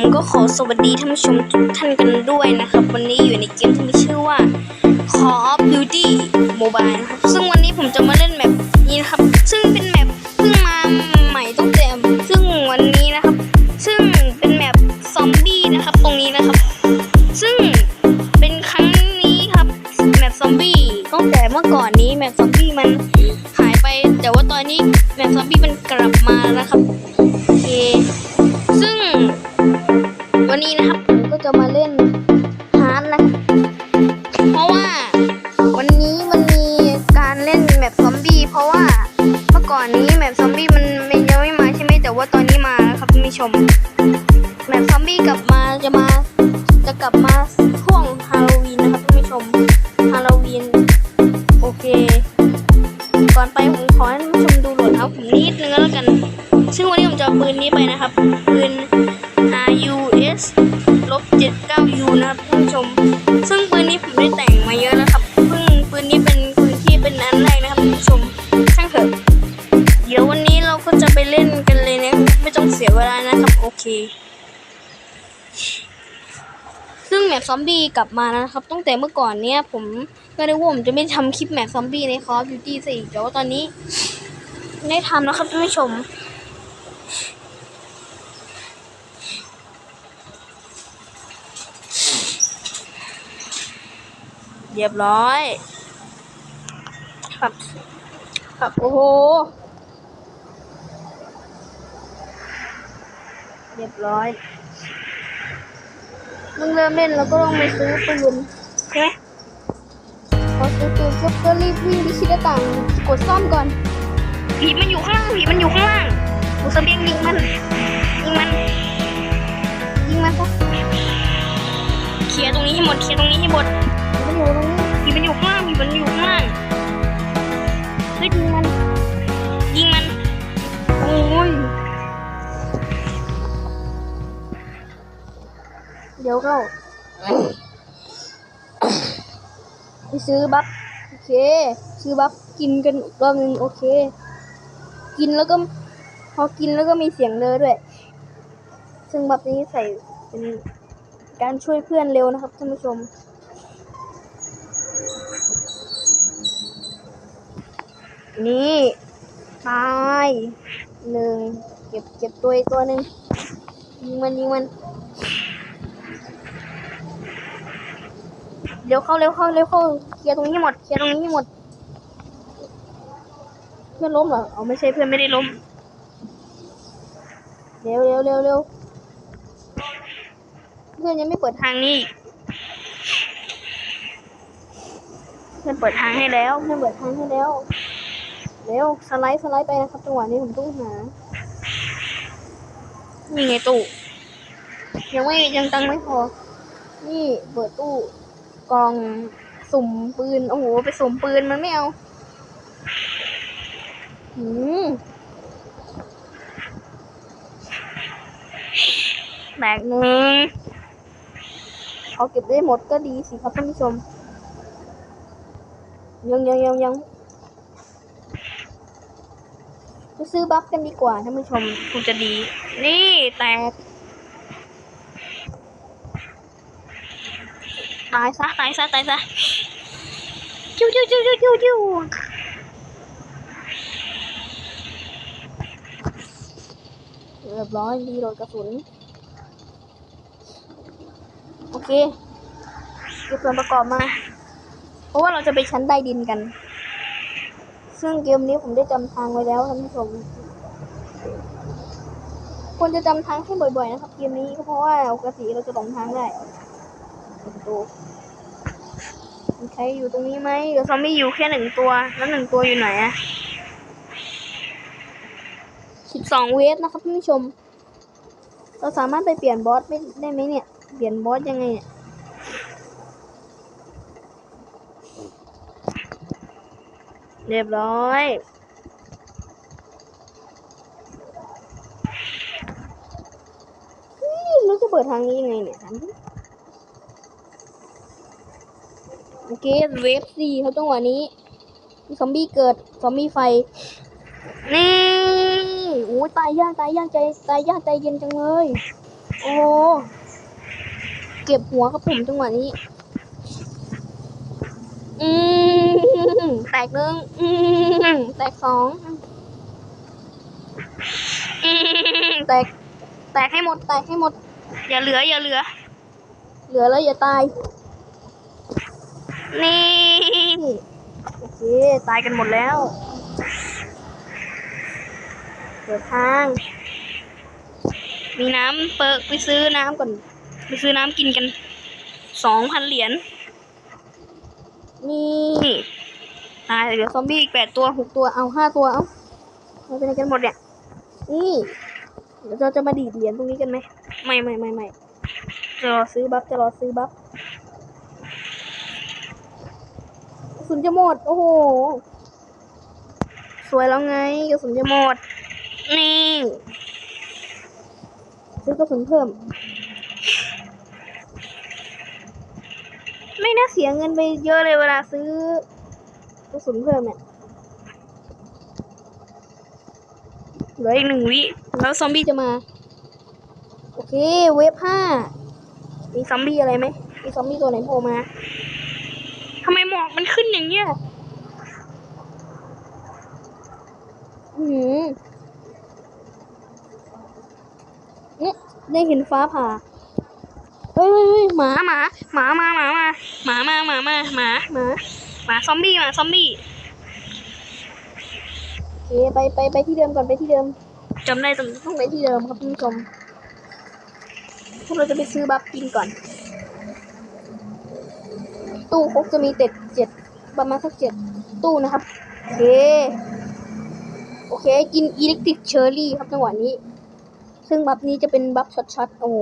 ผมก็ขอสวัสดีท่านผู้ชมทุกท่านกันด้วยนะครับ วันนี้อยู่ในเกมที่มีชื่อว่า Call of Duty Mobile นะครับ กลับมานะครับ ตั้งแต่เมื่อก่อนเนี้ย ผมก็ได้ว่าผมจะไม่ทำคลิปแมปซอมบี้ใน Call of Duty ซะอีกแต่ว่าตอนนี้ได้ทำแล้วครับท่านผู้ชม เรียบร้อย ครับ ครับ โอ้โห เรียบร้อย มึงเริ่มเล่นแล้วก็ต้องไปซื้อปืนใช่ไหมพอซื้อปืนปุ๊บก็รีบวิ่งไปชิดหน้าต่างกดซ่อมก่อนผีมันอยู่ข้างล่างผีมันอยู่ข้างล่างกูเสบียงยิงมันยิงมันยิงมันซะเคลียร์ตรงนี้ให้หมดเคลียร์ตรงนี้ให้หมดมันอยู่ตรงนี้ผีมันอยู่ข้างล่างผีมันอยู่ข้างล่างเฮ้ยยิงมัน ดี๋ยวเข้าไปซื้อบัฟโอเค ซื้อบัฟกินกันอีกรอบนึงโอเค กินแล้วก็ พอกินแล้วก็มีเสียงเด้อด้วย ซึ่งบัฟนี้ใส่เป็นการช่วยเพื่อนเร็วนะครับท่านผู้ชมนี่ตายหนึ่งเก็บเก็บตัวอีกตัวหนึ่งยิงมันยิงมัน เร็วเข้าเร็วเข้าเร็วเข้าเคลียร์ตรงนี้ให้หมดเคลียร์ตรงนี้ให้หมดเพื่อนล้มเหรอเอาไม่ใช่เพื่อนไม่ได้ล้มเร็วเร็วเร็วเร็วเพื่อนยังไม่เปิดทางนี่เพื่อนเปิดทางให้แล้วเพื่อนเปิดทางให้แล้วเร็วสไลด์สไลด์ไปนะครับจังหวะนี้ผมต้องหานี่ไงตู้ยังไม่ยังตังไม่พอ นี่เปิดตู้ กล่องสุ่มปืน โอ้โห ไปสุ่มปืนมันไม่เอาหืมแบกหนึ่งเอาเก็บได้หมดก็ดีสิครับท่านผู้ชม ยังยังยังยังไปซื้อบัฟกันดีกว่าท่านผู้ชมคงจะดี นี่แตก ตายซะตายซะตายซะจิ้วจิ้วจิ้วจิ้วจิ้วจิ้วเรียบร้อยดีโดนกระสุน โอเคเก็บส่วนประกอบมา เพราะว่าเราจะไปชั้นใต้ดินกัน ซึ่งเกมนี้ผมได้จำทางไว้แล้วท่านผู้ชมควรจะจำทางให้บ่อยๆนะครับเกมนี้ก็เพราะว่าปกติเราจะหลงทางได้ ประตูมีใครอยู่ตรงนี้ไหมเดี๋ยวซอมบี้อยู่แค่หนึ่งตัว แล้วหนึ่งตัวอยู่ไหนอะสิบสองเวฟนะครับท่านผู้ชม เราสามารถไปเปลี่ยนบอสไม่ได้ไหมเนี่ย เปลี่ยนบอสยังไงเนี่ยเรียบร้อยเฮ้ยเราจะเปิดทางนี้ยังไงเนี่ยถามดิ โอเคเวฟสี่ครับจังหวะนี้มีซอมบี้เกิดซอมบี้ไฟนี่โอ้ยตายยากตายยากใจตายยากใจเย็นจังเลย โอ้เก็บหัวครับผมจังหวะนี้ อืมแตกหนึ่งอืมแตกสองอืมแตกแตกให้หมดแตกให้หมด อย่าเหลืออย่าเหลือ เหลือแล้วอย่าตาย นี่ โอเค ตายกันหมดแล้ว เปิดทาง มีน้ำเปิดไปซื้อน้ำก่อน ไปซื้อน้ำกินกัน สองพันเหรียญ นี่ตายเหลือซอมบี้อีกแปดตัวหกตัว เอาห้าตัว เอาเอาไปไหนกันหมดเนี่ย นี่เดี๋ยวเราจะมาดีดเหรียญตรงนี้กันไหม ไม่ไม่ไม่ไม่จะรอซื้อบัฟ จะรอซื้อบัฟกระ สุนจะหมด โอ้โห สวยแล้วไงกระสุนจะหมด นี่ซื้อกระสุนเพิ่ม ไม่น่าเสียเงินไปเยอะเลยเวลาซื้อกระสุนเพิ่มเนี่ยเหลืออีกหนึ่งวิ แล้วซอมบี้จะมา โอเค เวฟห้ามีซอมบี้อะไรไหมมีซอมบี้ตัวไหนโผล่มาำไมหมอกมันขึ้นอย่างเงี้ยอือหือเนี่ยได้เห็นฟ้าผ่าเฮ้ยเฮ้ยเฮ้ยหมาหมาหมามาหมามาหมามาหมามาหมาหมาหมาซอมบี้หมาซอมบี้โอเคไปไปไปที่เดิมก่อนไปที่เดิมจำได้ต้องต้องไปที่เดิมครับท่านผู้ชมพวกเราจะไปซื้อบัฟกินก่อน ตู้คกจะมีเจ็ดเจ็ดประมาณสักเจ็ดตู้นะครับ โอเค โอเค กินอิเล็กทริกเชอร์รี่ครับจังหวะนี้ ซึ่งบัฟนี้จะเป็นบัฟช็อตๆโอ้โห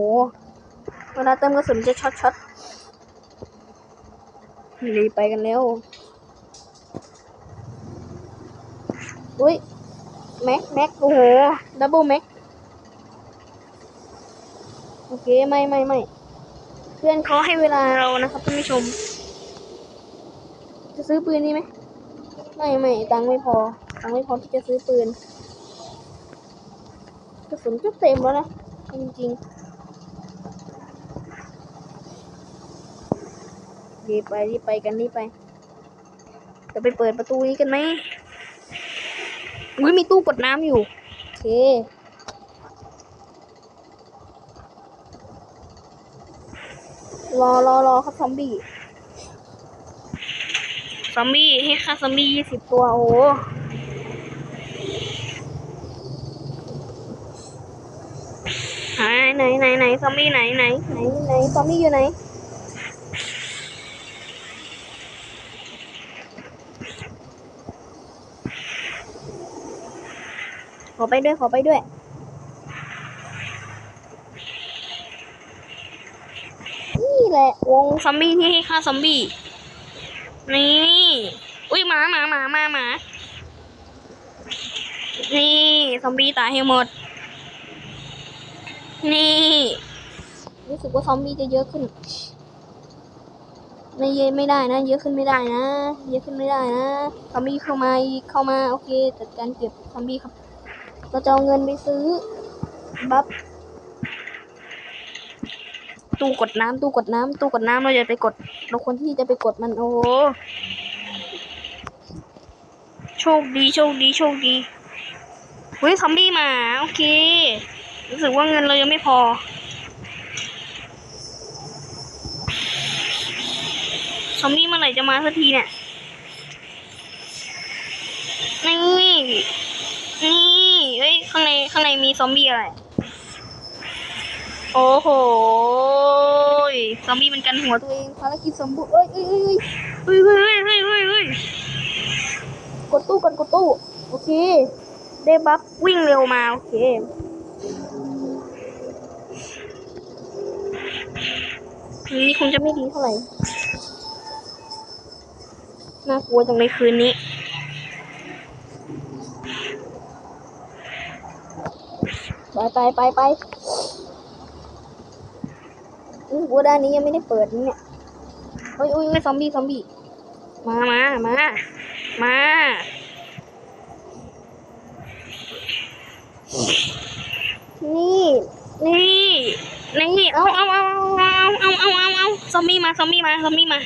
เวลาเติมกระสุนจะช็อตช็อตรีไปกันแล้วอุ้ยแม็กแม็กโอ้โหดับเบิลแม็กโอเค ไม่ไม่ไม่เพื่อนเขาให้เวลาเรานะครับท่านผู้ชม ซื้อปืนนี้ไหมไม่ไม่ตังค์ไม่พอ ตังค์ไม่พอที่จะซื้อปืนกระสุนก็เต็มแล้วนะ จริงๆรีบไปรีบไปกันรีบไป จะไปเปิดประตูนี้กันไหมอุ้ยมีตู้กดน้ำอยู่ โอเครอรอรอครับซอมบี้ ซอมบี้ให้ค่าซอมบี้ยี่สิบตัวโอ้โหไหนไหนไหนไหนซอมบี้ไหนไหนไหนไหนซอมบี้อยู่ไหนขอไปด้วยขอไปด้วยนี่แหละวงซอมบี้ที่ให้ฆ่าซอมบี้ นี่ อุ้ยหมาหมาหมาหมาหมานี่ซอมบี้ตายให้หมด นี่ รู้สึกว่าซอมบี้จะเยอะขึ้น ไม่เยอะไม่ได้นะ เยอะขึ้นไม่ได้นะ เยอะขึ้นไม่ได้นะ ซอมบี้เข้ามา เข้ามา โอเค จัดการเก็บซอมบี้ครับ เราจะเอาเงินไปซื้อ บัฟ ตู้กดน้ำตู้กดน้ำตู้กดน้ำเราอย่าไปกด เราควรที่จะไปกดมันโอ้โหโชคดีโชคดีโชคดีเฮ้ยซอมบี้มาโอเค รู้สึกว่าเงินเรายังไม่พอ ซอมบี้เมื่อไหร่จะมาสักทีเนี่ยนี่นี่เฮ้ยข้างในข้างในมีซอมบี้อะไร โอ้โหยซอมบี้มันกันหัวตัวเองภารกิจสมบูรณ์เอ้ยเอ้ยเอ้ยเอ้ยเฮ้ยเฮ้ยเฮ้ยเฮ้ยเฮ้ยกดตู้ก่อนกดตู้ โอเค ได้บัฟวิ่งเร็วมา โอเคนี่คงจะไม่ดีเท่าไหร่ น่ากลัวจังในคืนนี้ไปไปไปไป อุ้ยกูด้านนี้ยังไม่ได้เปิดเนี่ยเฮ้ยอุ้ยอุ้ยซอมบี้ซอมบี้มามามามานี่ นี่นี่เอาเอาเอาเอาเอาเอาเอาเอาซอมบี้มาซอมบี้มาซอมบี้มา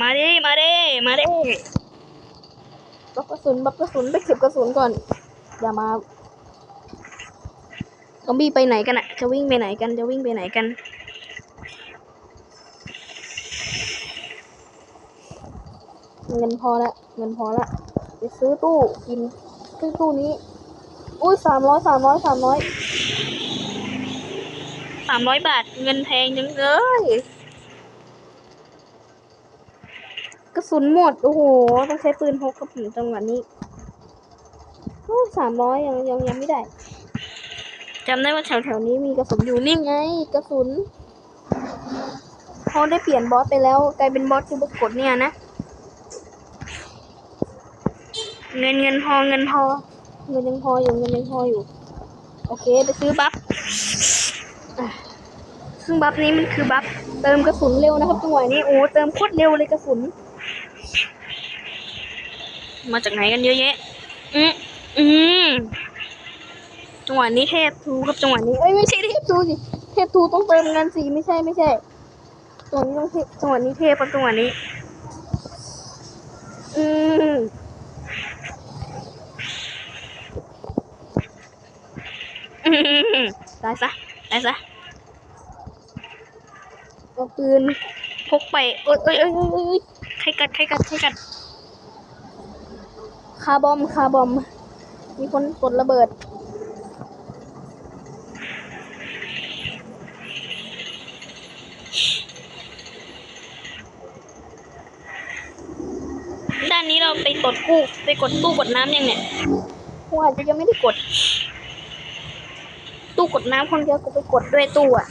มาดิมาดิมาดิบักกระสุนบักกระสุนไปเก็บกระสุนก่อนอย่ามาซอมบี้ไปไหนกันอะจะวิ่งไปไหนกันจะวิ่งไปไหนกัน เงินพอละเงินพอละไปซื้อตู้กินซื้อตู้นี้ อุ้ยสามร้อยสามร้อยสามร้อยสามร้อยบาทเงินแพงจังเลยกระสุนหมด โอ้โห ต้องใช้ปืนพกกับผมจังหวะนี้โอ้สามร้อยยังยังยังไม่ได้จำได้ว่าแถวแถวๆนี้มีกระสุนอยู่นี่ไง กระสุนเขาได้เปลี่ยนบอสไปแล้ว กลายเป็นบอสที่บุกกดเนี่ยนะ เงินเงินพอเงินพอ เงินยังพออยู่เงินยังพออยู่ โอเคไปซื้อบัฟอะซึ่งบัฟนี้มันคือบัฟเติมกระสุนเร็วนะครับจังหวะนี้โอ้เติมโคตรเร็วเลยกระสุน มาจากไหนกันเยอะแยะ อืมอืมจังหวะนี้เทพทูครับจังหวะนี้เอ้ยไม่ใช่เทพทูสิเทพทูต้องเติมเงินสิไม่ใช่ไม่ใช่จังหวะนี้ต้องเทพจังหวะนี้เทพครับจังหวะนี้ อืม อืม ตายซะตายซะเอาปืนพกไปเอ้ยเอ้ยเอ้ยเอ้ยเอ้ยใครกัดใครกัดใครกัดคาร์บอมคาร์บอม มีคนกดระเบิด ด้านนี้เราไปกดกู้ไปกดตู้กดน้ำยังเนี่ยกูอาจจะยังไม่ได้กด ตู้กดน้ำคนเดียวกูไปกดด้วยตู้อะ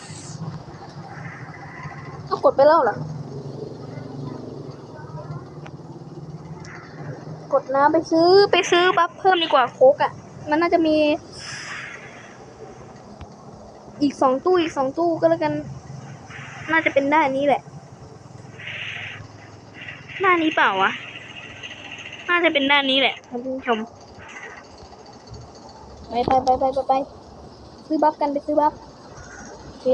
เอากดไปแล้วเหรอกดน้ำไปซื้อไปซื้อบัฟเพิ่มดีกว่าโคกอะ มันน่าจะมี อีกสองตู้อีกสองตู้ก็แล้วกัน น่าจะเป็นด้านนี้แหละด้านนี้เปล่าวะน่าจะเป็นด้านนี้แหละท่านผู้ชมไปไปไปไปไปไป ซื้อบัฟกันไปซื้อบัฟโอเค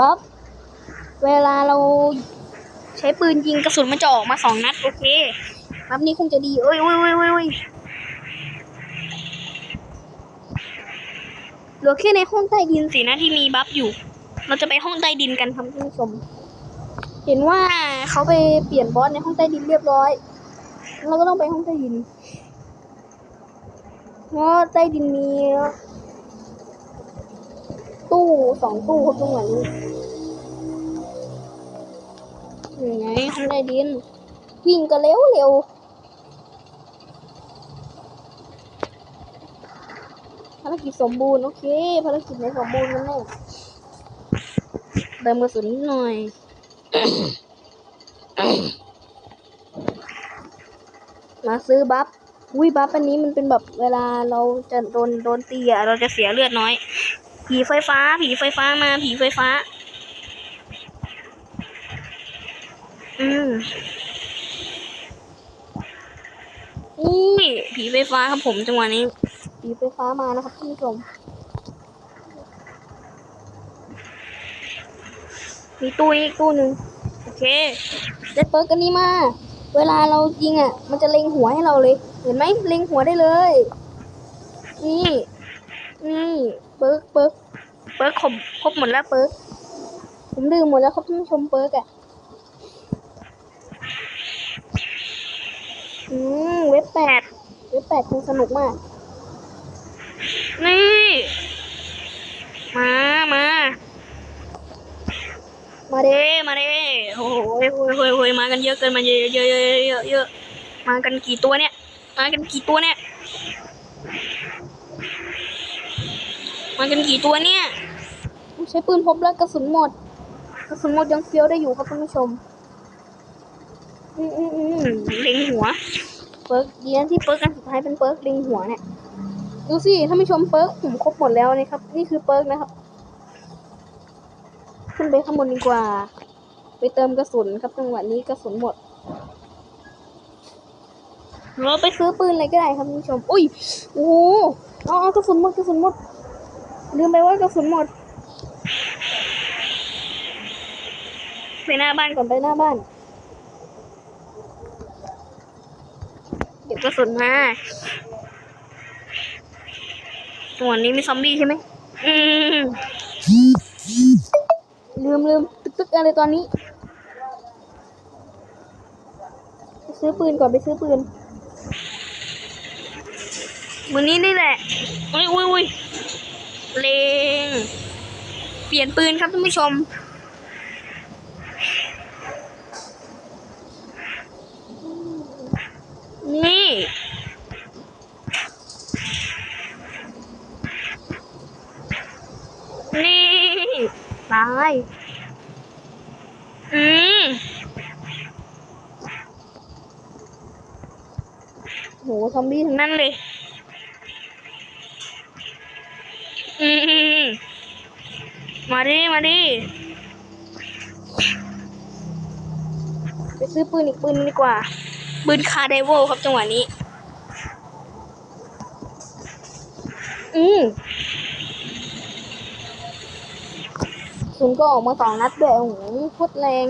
บัฟเวลาเราใช้ปืนยิงกระสุนมันจะออกมาสองนัดโอเคบัฟนี้คงจะดีเอ้ยเอ้ยเอ้ยเอ้ยเหลือแค่ในห้องใต้ดินสินะที่มีบัฟอยู่ เราจะไปห้องใต้ดินกันครับท่านผู้ชม เห็นว่าเขาไปเปลี่ยนบอสในห้องใต้ดินเรียบร้อย เราก็ต้องไปห้องใต้ดินเพราะใต้ดินมี ตู้สองตู้ครับตรงนี้ยังไงห้องใต้ดิน วิ่งก็เร็วเร็วภารกิจสมบูรณ์ โอเคภารกิจในสมบูรณ์มันแน่เติมกระสุนนิดหน่อยมาซื้อบัฟอุ้ยบัฟอันนี้มันเป็นแบบเวลาเราจะโดนโดนตีอะเราจะเสียเลือดน้อย ผีไฟฟ้า ผีไฟฟ้ามา ผีไฟฟ้า อืมนี่ผีไฟฟ้าครับผมจังหวะนี้ ผีไฟฟ้ามานะครับท่านผู้ชมมีตู้อีกตู้หนึ่งโอเคได้เปิดกันนี้มา เวลาเรายิงอะ มันจะเล็งหัวให้เราเลย เห็นไหมเล็งหัวได้เลย นี่ นี่ เปิร์กเปิร์กเปิร์กครบครบหมดแล้วเปิร์กผมดื่มหมดแล้วครับท่านผู้ชมเปิร์กอะอืมเว็บแปดเว็บแปดคงสนุกมาก นี่ มามามาเด้มาเด้โอ้โหโอ้ยโอ้ยโอ้ยมากันเยอะเกินมาเยอะเยอะเยอะเยอะเยอะมากันกี่ตัวเนี่ย มากันกี่ตัวเนี่ย มากันกี่ตัวเนี่ยใช้ปืนพบแล้วกระสุนหมด กระสุนหมดยังเฟี้ยวได้อยู่ครับท่านผู้ชม อืมอืมอืมเล็งหัว เปิร์กเดียนที่เปิร์กกันสุดท้ายเป็นเปิร์กเล็งหัวเนี่ย ดูสิท่านผู้ชมเปิร์กผมครบหมดแล้วนี่ครับ นี่คือเปิร์กนะครับ ขึ้นไปข้างบนดีกว่า ไปเติมกระสุนครับจังหวะนี้กระสุนหมดเราไปซื้อปืนอะไรก็ได้ครับคุณผู้ชม อุ้ย โอ้โหเอาเอากระสุนหมดกระสุนหมด ลืมไปว่ากระสุนหมด ไปหน้าบ้านก่อนไปหน้าบ้านเก็บกระสุนมาจังหวะนี้มีซอมบี้ใช่ไหมอืมลืมลืมตึกตึกอะไรตอนนี้ไปซื้อปืนก่อนไปซื้อปืน มือนี้นี่แหละ อุ้ยอุ้ยอุ้ย เลง เปลี่ยนปืนครับท่านผู้ชม นี่ นี่ตายอืมโห ซอมบี้ทั้งนั้นเลย อืมมาดิ มาดิ ไปซื้อปืนอีกปืนดีกว่า ปืนคาไดโวครับจังหวะนี้ อืมศูนย์ก็ออกมาสองนัดด้วยโอ้โหโคตรแรง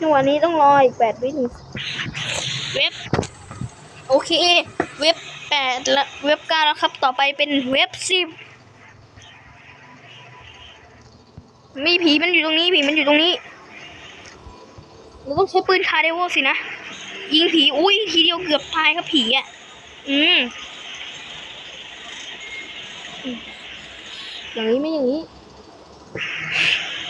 จังหวะนี้ต้องรออีกแปดวิถึงเว็บ โอเค แปดละเว็บเก้าแล้วครับ ต่อไปเป็นเว็บสิบมีผีมันอยู่ตรงนี้ผีมันอยู่ตรงนี้เราต้องใช้ปืนคาร์เดโวสินะ ยิงผี อุ้ยทีเดียวเกือบตายครับผีอะอืมอืมอย่างนี้ไม่อย่างนี้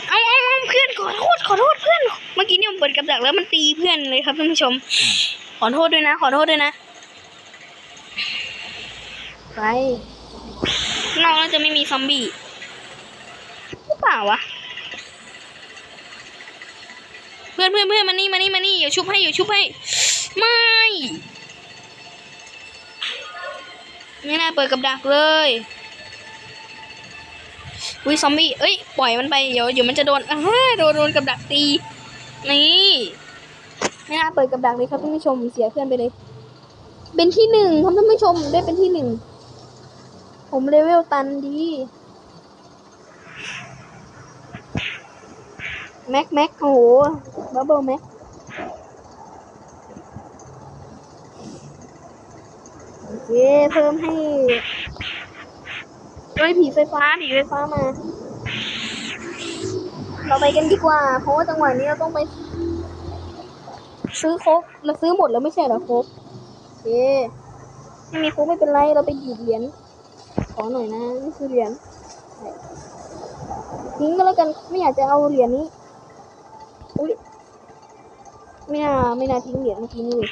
เอาเอาเอาเพื่อนขอโทษขอโทษเพื่อน เมื่อกี้เนี่ยผมเปิดกับดักแล้วมันตีเพื่อนเลยครับท่านผู้ชม ขอโทษด้วยนะ ขอโทษด้วยนะ ไปข้างนอกน่าจะไม่มีซอมบี้หรือเปล่าวะ เพื่อนเพื่อนเพื่อนมานี่มานี่มานี่อย่าชุบให้อย่าชุบให้ ไม่ ไม่น่าเปิดกับดักเลยอุ้ยซอมบี้ เอ้ย ปล่อยมันไป เดี๋ยวเดี๋ยวมันจะโดนอ่าโดนโดนกับดักตี นี่ ไม่น่าเปิดกับดักเลยครับท่านผู้ชม เสียเพื่อนไปเลย เป็นที่หนึ่งครับท่านผู้ชม ได้เป็นที่หนึ่ง ผมเลเวลตันดี แม็กแม็กโอ้โหบับเบิลแม็กโอเค เพิ่มให้ด้วยผีไฟฟ้าผีไฟฟ้ามา เราไปกันดีกว่า เพราะว่าจังหวะนี้เราต้องไป ซื้อโคกเราซื้อหมดแล้วไม่ใช่เหรอโคกโอเคไม่มีโคกไม่เป็นไร เราไปหยิบเหรียญ ขอหน่อยนะนี่คือเหรียญทิ้งก็แล้วกันไม่อยากจะเอาเหรียญนี้ อุ้ยไม่น่าไม่น่าทิ้งเหรียญเมื่อกี้นี่เลย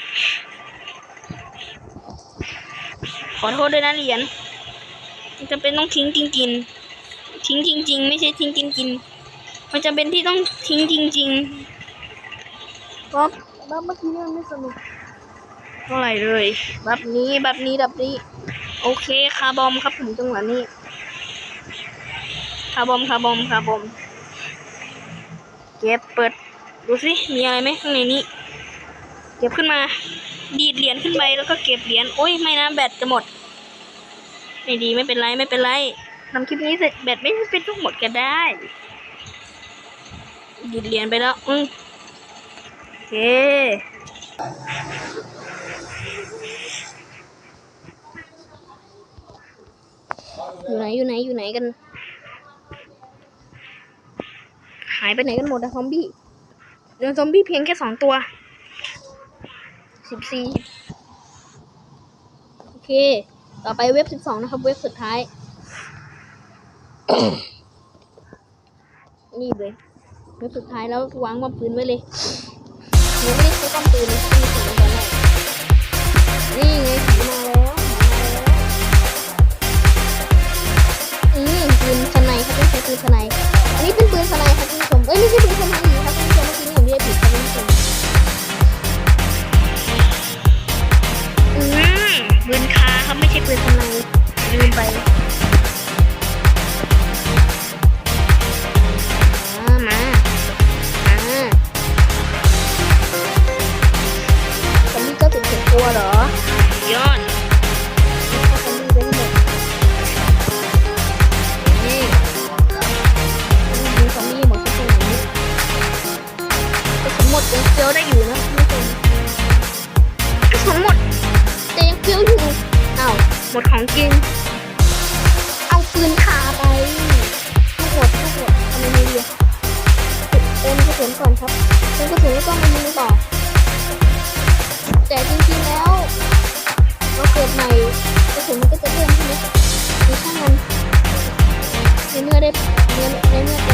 ขอโทษด้วยนะเหรียญมันจะเป็นต้องทิ้งจริงๆทิ้งจริงๆไม่ใช่ทิ้งกินกินๆมันจะเป็นที่ต้องทิ้งจริงๆครับบัฟเมื่อกี้นี่มันไม่สนุกเท่าไหร่เลย บัฟนี้บัฟนี้ดับนี้ โอเคคาร์บอมครับผมจังหวะนี้คาร์บอมคาร์บอมคาร์บอมเก็บเปิดดูสิมีอะไรไหมข้างในนี้ เก็บขึ้นมา ดีดเหรียญขึ้นไปแล้วก็เก็บเหรียญโอ้ยไม่นะแบตจะหมด ไม่ดีไม่เป็นไรไม่เป็นไรทำคลิปนี้เสร็จแบตไม่เป็นทุกหมดก็ได้ดีดเหรียญไปแล้วอืมโอเค อยู่ไหนอยู่ไหนอยู่ไหนกัน หายไปไหนกันหมดอะซอมบี้เหลือซอมบี้เพียงแค่สองตัวสิบสี่โอเค ต่อไปเว็บสิบสองนะครับ เว็บสุดท้าย นี่เลยเว็บสุดท้ายแล้ววางบอมปืนไว้เลยหนูไม่ได้ใช้บอมปืนเลยที่มีถึงตอนแรกนี่ไง ไนครับไม่ใช่ปืนสไนอันนี้เป็นปืนสไนครับคุณผู้ชมเอ้ยไม่ใช่ปืนสไนครับคุณผู้ชมเมื่อกี้ผมเรียกผิดครับท่านผู้ชมอืมปืนคาครับไม่ใช่ปืนสไนลืมไป Amen.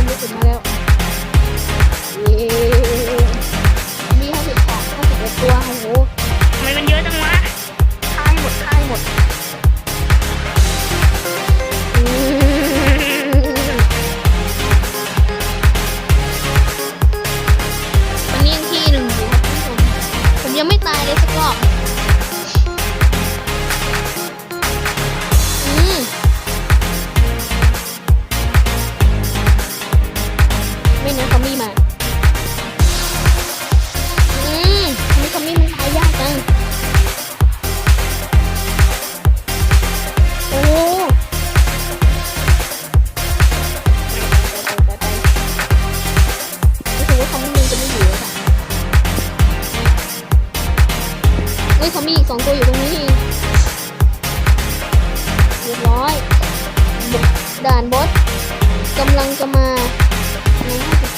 เฮ้ยเขามีอีกสองตัวอยู่ตรงนี้เรียบร้อย ด่านบอสกำลังจะมาในห้าสิบ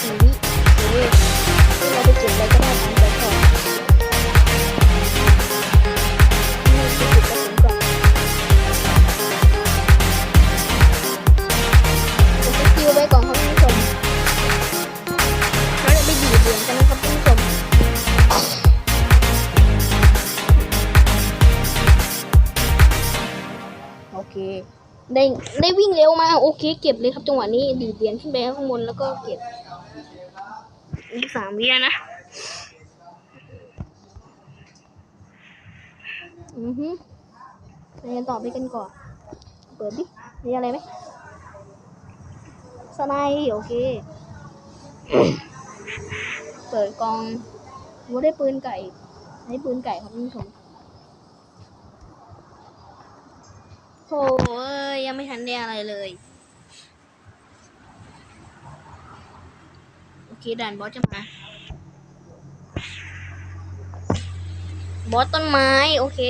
ได้ได้วิ่งเร็วมาโอเค เก็บเลยครับจังหวะนี้ดีเดียนขึ้นไปข้างบนแล้วก็เก็บอีกสามวินะอือฮึไปกันต่อไปกันก่อน เปิดดิมีอะไรไหมสไนโอเค เปิดกองว่าได้ปืนไก่ได้ปืนไก่ครับท่านผม โหเอ้ยยังไม่ทันได้อะไรเลย โอเคด่านบอสจะมาบอสต้นไม้ โอเค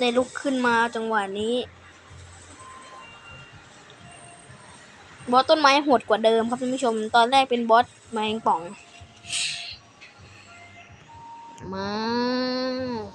ในลุกขึ้นมาจังหวะนี้ บอสต้นไม้โหดกว่าเดิมครับท่านผู้ชม ตอนแรกเป็นบอสแมงป่อง 妈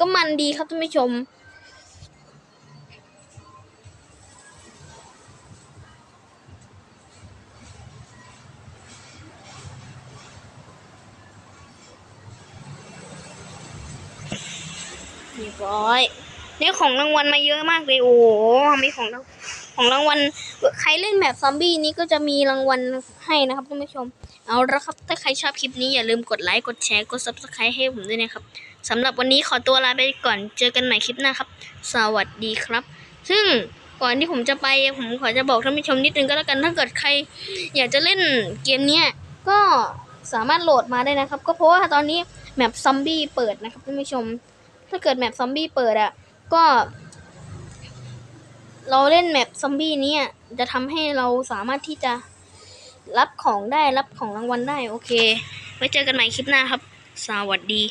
ก็มันดีครับท่านผู้ชม เรียบร้อยนี่ของรางวัลมาเยอะมากเลย โอ้โหมีของรางของรางวัลใครเล่นแบบซอมบี้นี้ก็จะมีรางวัลให้นะครับท่านผู้ชม เอาละครับ ถ้าใครชอบคลิปนี้อย่าลืมกดไลค์ กดแชร์ กด subscribe ให้ผมด้วยนะครับ สำหรับวันนี้ขอตัวลาไปก่อนเจอกันใหม่คลิปหน้าครับ สวัสดีครับ ซึ่งก่อนที่ผมจะไปผมขอจะบอกท่านผู้ชมนิดนึงก็แล้วกันถ้าเกิดใคร อยากจะเล่นเกมเนี้ยก็สามารถโหลดมาได้นะครับ ก็เพราะว่าตอนนี้แมปซอมบี้เปิดนะครับท่านผู้ชม ถ้าเกิดแมปซอมบี้เปิดอะก็ เราเล่นแมปซอมบี้นี้จะทำให้เราสามารถที่จะรับของได้รับของรางวัลได้โอเค ไว้เจอกันใหม่คลิปหน้าครับ สวัสดี